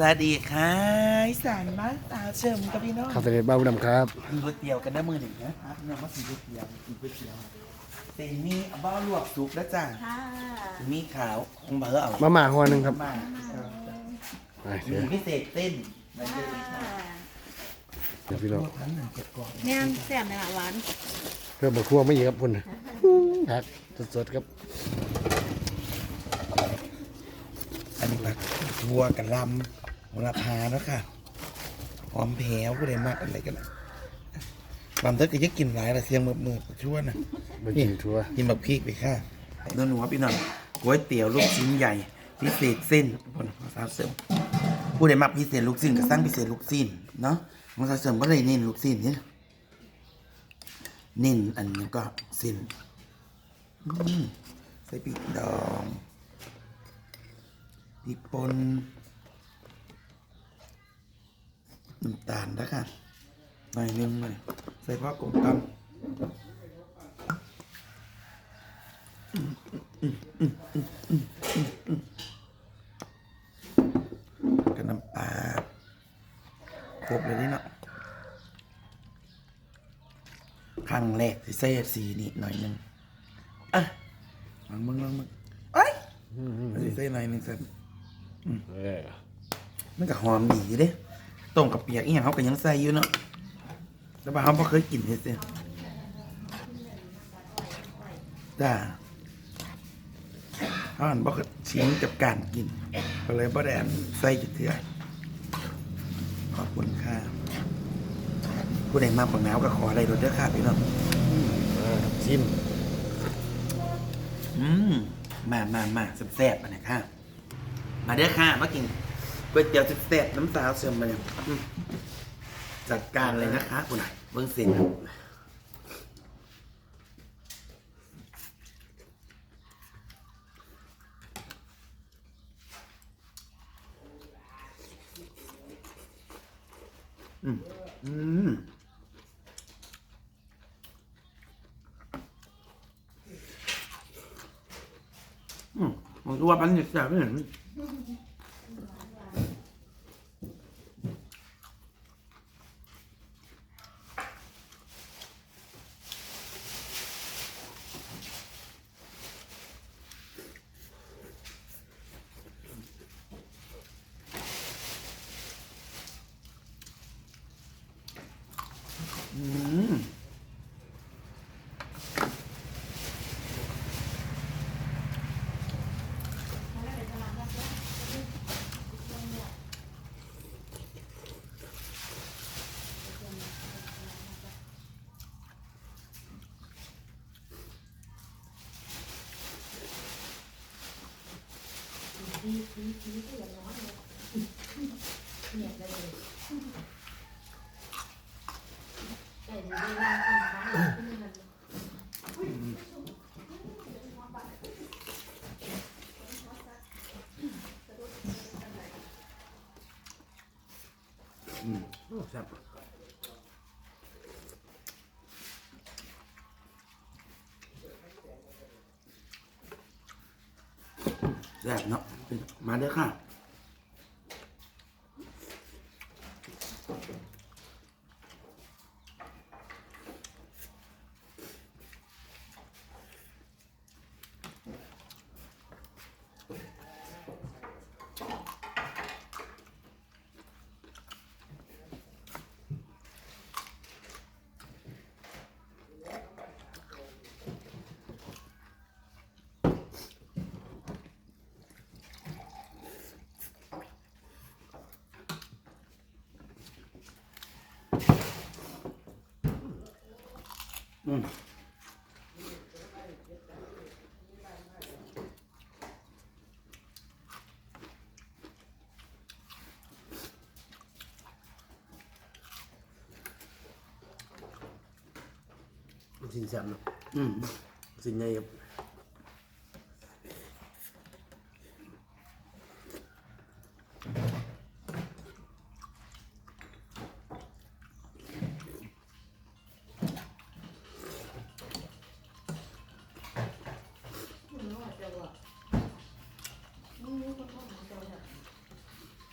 สวัสดีค่ะอีสานบ้านสาวเฉิมกับพี่น้องข้าวเสด็จบ้าบุญดำครับกินก๋วยเตี๋ยวกันได้มือหนึ่งนะครับพี่น้องมาสิก๋วยเตี๋ยวกินก๋วยเตี๋ยวเซมีบ้าลวกสุกแล้วจ้าค่ะมีขาวของเบอร์เอามาม่าหัวหนึ่งครับมาไปมีเดี๋ยวพิเศษเต้นนั่นเองเดี๋ยวพี่น้องทั้งหนึ่งเจ็ดกล่องเนี่ยแซ่บไหมล่ะหวานเพิ่มมาคั่วไม่เยอะครับพุ่นผักสดๆครับ อันนี้ผักบัวกับลำโห ระพาเนาะค่ะหอมแผวก็เลยมากอะไรกันนะบางเธอก็จะกินหลายละเสียงมือมือชั่วนะมากินทัวร์กินแบบพริกไปค่ะโดนหัวพี่น้องก๋วยเตี๋ยวลูกชิ้นใหญ่ พิเศษเส้นบนภาษาเสริมผู้ใดมักพิเศษลูกชิ้นก็สร้างพิเศษลูกชิ้นเนาะภาษาเสริมก็เลยเน้นลูกชิ้นนี่เน้นอันนี้ก็เส้นอืมใส่พริกดองพริกป่น น้ำตาลนะคะหน่อยนึงเลยใส่พ่อกลมตำกับน้ำปลาครบเลยนี่เนาะครั้งแรกที่ใส่สีนี่หน่อยหนึงอะลองมึงลองมึงเอ้ยใส่หน่อยนึงสันเออมันก็หอมดีเด้ ต้มกับเปียกอีหยังเขาก็ยังใส่อยู่เนาะแต่ว่าเขาบ่เคยกินเฮ็ดเสียจ้าเขาหันบ่เคยชินกับการกินก็เลยบ่ได้อันใส่จุดเถื่อขอบคุณค่ะผู้ใดมาปังหนาวก็ขออะไรโดดเด้อค่ะพี่น้องมาครับชิมอืมมามามาแซ่บๆมาหน่อยค่ะ มาเด้อค่ะมากิน ก๋วยเตี๋ยวแซ่บๆน้ำสาวเสริมมาเนี่ยอืมจัดการเลยนะคะคุณน่ะเบิ้งเสียงครับอืมอืมอืมผมรู้ว่ามันจะแซ่บไม่เห็น แซ่บแซ่บเนาะ มาเด้อค่ะ อืมสินแซ่บเนาะอืมสินใหญ่ครับ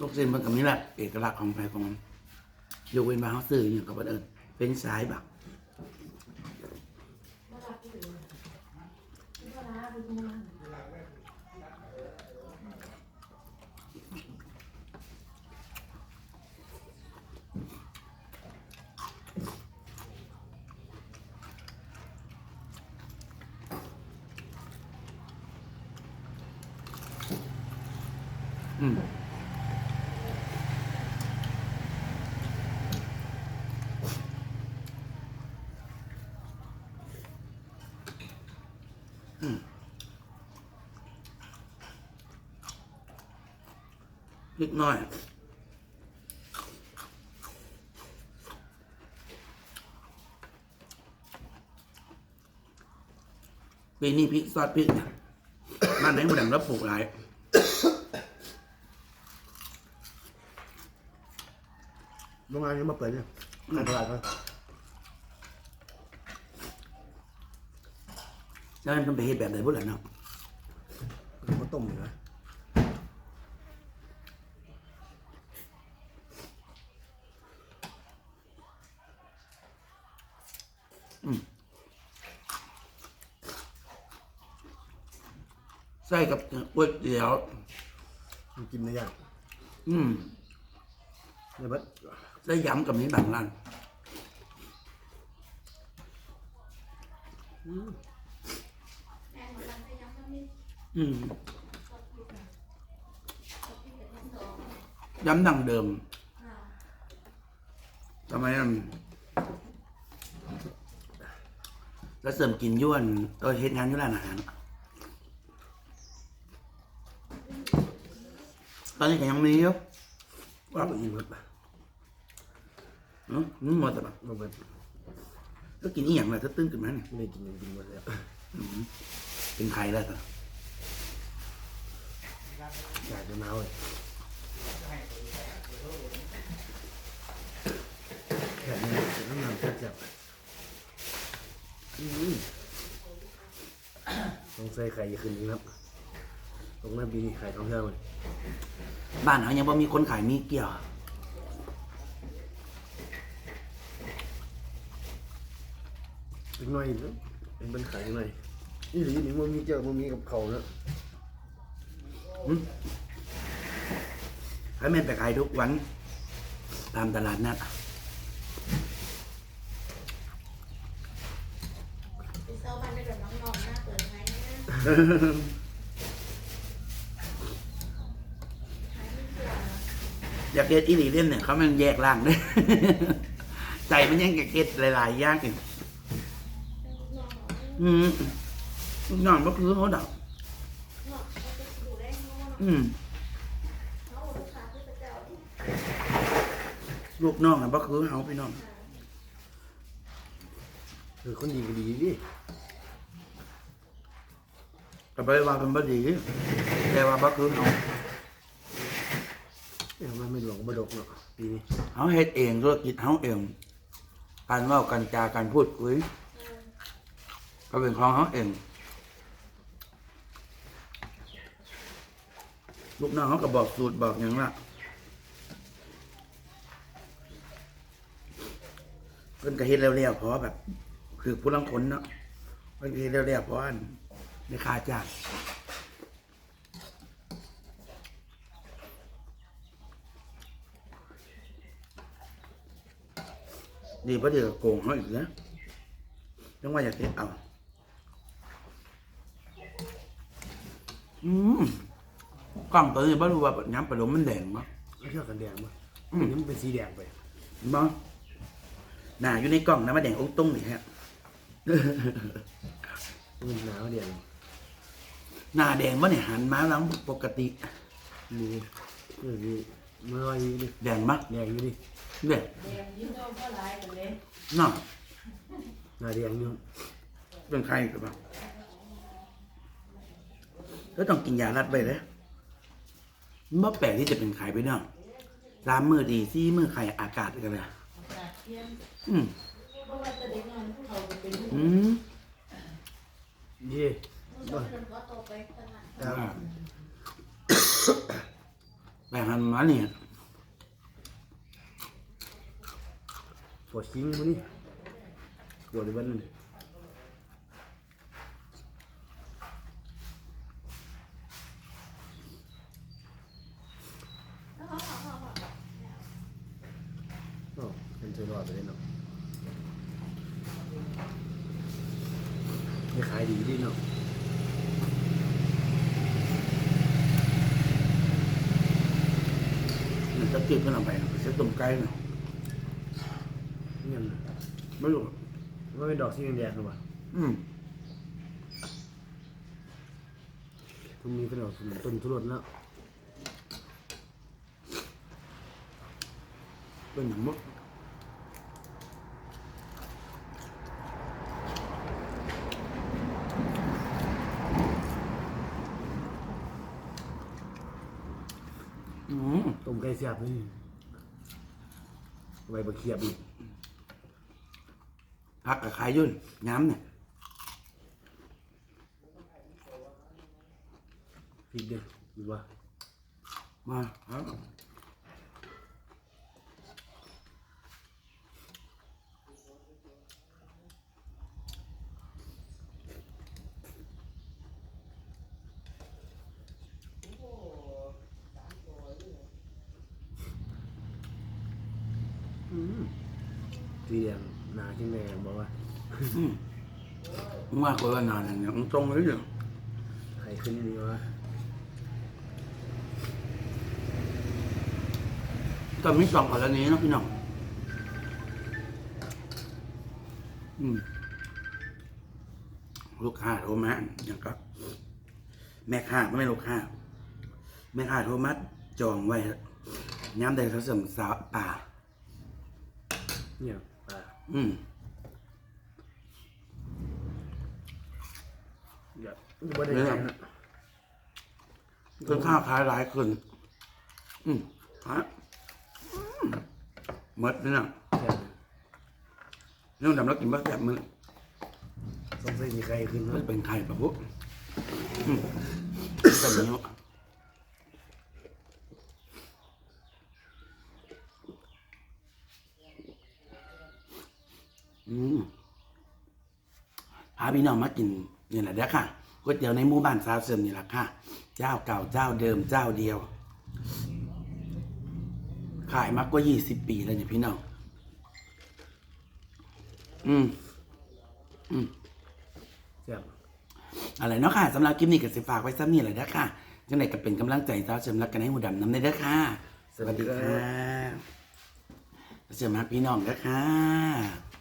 ลูกเส้นมันก็มีแหละเอกลักษณ์ของไทยของมันยกเว้นว่าเขาซื้ออย่างกับบันเอิญเป็นสายบักอืม นิดหน่อยปีนี้พริกซอสพริกเนี่ยบ้านไหนมันแหลมแล้วปลูกหลายโรงงานนี้มาเปิดเนี่ยขายตลาดกันแล้วมันไปเฮ็ดแบบไหนบุ่นล่ะเนาะเขาต้มอยู่นะ กับก๋วยเตี๋ยวมันกินในย่างอืมในบัดใส่ยำกับนี้บางร้านอืมยำดังเดิมทำไมอะแล้วเสริมกินย้วนเออเฮ็ดงานอยู่ร้านอาหาร ตอนนี้ก็ยังมีอยู่ว่าไปอิ่มครับเนาะนี่หมดแต่แบบมาเปิดก็กินอีหยังเลยถ้าตื้นขึ้นมาเนี่ยไม่ได้กินยังกินหมดแล้วเป็นไข่แล้วแต่อยากจะหนาวเลยแบบนี้น้ำมันแซ่บๆอืมต้องใส่ไข่ขึ้นอีกครับตรงนั้นปีนี้ไข่ท้องเท่ามัน บ้านเขายังบ่มีคนขายมีเกี่ยวอีกหน่อยเนอะเป็นเป็นไข่หน่อยนี่หรือนี่มันมีเจ้ามันมีกับเขาเนอะให้แม่ไปขายทุกวัน ตามตลาดนัดไปเซาบ้านได้แบบน้องๆหน้าเปิดไงนะหายไม่เชื่อ อยากเก็ดอีหลีเล่นเนี่ยเขามันแยกล่างด้วยใจมันยังเก็ดหลายๆอย่างอีกน้องๆอืมลูกน้องก็คือเขาดอกเนาะเขาจะดูได้เนาะอืมเขาเอาลูกค้าขึ้นไปเจ้าที่ลูกน้องน่ะก็คือเขาพี่น้องคือคนดีก็ดีดิก็ไปว่าเป็นบ่ดีแต่ว่าบ่คือเขาเอ้ยมันไม่หลงบดกเนาะปีนี้เขาเฮ็ดเองธุรกิจเขาเอง การเว่ากันจาการพูดคุยก็เป็นของเขาเองลูกน้องเขาก็บอกสูตรบอกอย่างละเพิ่นก็เฮ็ดเร็วๆเพราะแบบ คือผู้ลังคนเนาะเพิ่นก็เฮ็ดเร็วๆเพราะอันในค่าจ้าง ดีเพราะเดี๋ยวโกงเขาอีกนะต้องว่าอยากเฮ็ดเอา อืมกล้องตัวนี้บ่รู้ว่าย้ำปลาลมมันแดงมั้งไม่ชอบกันแดงมั้ยอืมอันนี้มันเป็นสีแดงไปบ่หน้าอยู่ในกล้องนะมาแดงองตุ้งนี่ฮะมันหนาวแดงหน้าแดงบ่เนี่ยหันมาแล้วปกติมีเมีมันลอยอยู่ดิแดงมั้ยแดงอยู่ดิเด้อเรียนยิ้มโดนก็ร้ายกันเลยนาะหน้าแดงอยู่เป็นใครกับบ่ก็ต้องกินยารัดไปเลยมันบ่แปลกที่จะเป็นไข่ไปเนาะสามมือดีสี่มือไข่อากาศกันเลยอืมอืมเย่ผู้ายคนก็โตไปขนาดครับ ไปแต่หันมาเนี่ยปวดชิ้นมันนี่ปวดในบ้านนั่นโอ้เป็นเจอรอดไปเลยเนาะไม่ขายดีดีเนาะ มัน จะเก็บขึ้นลงไปเช็ดต้มไก่เนาะนี่ยังไม่รู้ว่าเป็นดอกสีแดงๆหรือเปล่าอืมทุกมีเป็นดอกต้นทุรนแล้วเป็นอย่างมั้งอืม ต้มไก่เสียบนี่ไว้บะเขียบอีกพักกับขายยุ่นย้ำเนี่ยพริกเด้อหรือว่ามาครับ สีแดงหนาขึ้นแดงบอกว่าอืมว่าคนละนานอย่างเงี้ยมันตรงเลยอยู่ไข่ขึ้นนี่ว่าก็มีสองกรณีเนาะพี่น้องอืมลูกค้าโทรมาอย่างก็แม่ค้าไม่ใช่ลูกค้า แม่ค้าโทรมาจองไว้ย้ำใดเขาเสริมสาวป่าเนี่ย อ่าอืมเดี๋ยวบ่ได้ขายนะเพิ่นข้าวขายหลายคนอืมฮะอืมหมดเลยนะแค่เรื่องดำแล้วกินบ้าแบบมือสงสัยมีไข่ขึ้นมัเนาะนเป็นไข่ปะปุ๊บอืมแต่เนี้ย พาพี่น้องมากินนี่แหละเด้อค่ะก๋วยเตี๋ยวในหมู่บ้านซาวเสริมนี่แหละค่ะ เจ้าเก่าเจ้าเดิมเจ้าเดียว ขายมากกว่ายี่สิบปีแล้วเนี่ยพี่น้องอืมอืมแซ่บอะไรเนาะค่ะสำหรับคลิปนี้ก็สิฝากไว้ซ้ำนี่แหละเด้อค่ะจังไหนก็เป็นกำลังใจเจ้าเชิมรักกันให้หูดำน้ำในเด้อค่ะ สวัสดีค่ะเชิมรักพี่น้องเด้อค่ะ